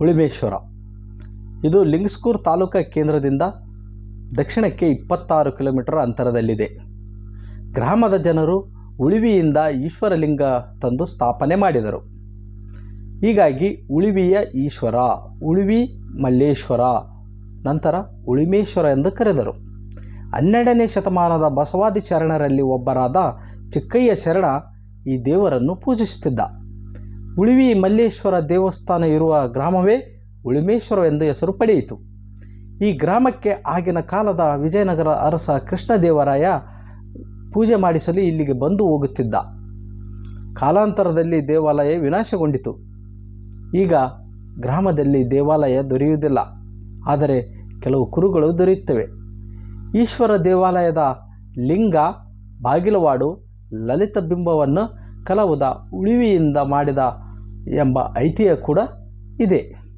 ಉಳಿಮೇಶ್ವರ ಇದು ಲಿಂಗ್ಸ್ಕೂರ್ ತಾಲೂಕಾ ಕೇಂದ್ರದಿಂದ ದಕ್ಷಿಣಕ್ಕೆ ಇಪ್ಪತ್ತಾರು ಕಿಲೋಮೀಟರ್ ಅಂತರದಲ್ಲಿದೆ. ಗ್ರಾಮದ ಜನರು ಉಳಿವಿಯಿಂದ ಈಶ್ವರಲಿಂಗ ತಂದು ಸ್ಥಾಪನೆ ಮಾಡಿದರು. ಹೀಗಾಗಿ ಉಳಿವಿಯ ಈಶ್ವರ, ಉಳಿವಿ ಮಲ್ಲೇಶ್ವರ, ನಂತರ ಉಳಿಮೇಶ್ವರ ಎಂದು ಕರೆದರು. ಹನ್ನೆರಡನೇ ಶತಮಾನದ ಬಸವಾದಿ ಶರಣರಲ್ಲಿ ಒಬ್ಬರಾದ ಚಿಕ್ಕಯ್ಯ ಶರಣ ಈ ದೇವರನ್ನು ಪೂಜಿಸುತ್ತಿದ್ದ. ಉಳಿವಿ ಮಲ್ಲೇಶ್ವರ ದೇವಸ್ಥಾನ ಇರುವ ಗ್ರಾಮವೇ ಉಳಿಮೇಶ್ವರ ಎಂದು ಹೆಸರು ಪಡೆಯಿತು. ಈ ಗ್ರಾಮಕ್ಕೆ ಆಗಿನ ಕಾಲದ ವಿಜಯನಗರ ಅರಸ ಕೃಷ್ಣದೇವರಾಯ ಪೂಜೆ ಮಾಡಿಸಲು ಇಲ್ಲಿಗೆ ಬಂದು ಹೋಗುತ್ತಿದ್ದ. ಕಾಲಾಂತರದಲ್ಲಿ ದೇವಾಲಯ ವಿನಾಶಗೊಂಡಿತು. ಈಗ ಗ್ರಾಮದಲ್ಲಿ ದೇವಾಲಯ ದೊರೆಯುವುದಿಲ್ಲ. ಆದರೆ ಕೆಲವು ಕುರುಗಳು ದೊರೆಯುತ್ತವೆ. ಈಶ್ವರ ದೇವಾಲಯದ ಲಿಂಗ, ಬಾಗಿಲವಾಡು, ಲಲಿತ ಬಿಂಬವನ್ನು ಕಲಾವಿದ ಉಳಿವಿಯಿಂದ ಮಾಡಿದ ಎಂಬ ಐತಿಹ್ಯ ಕೂಡ ಇದೆ.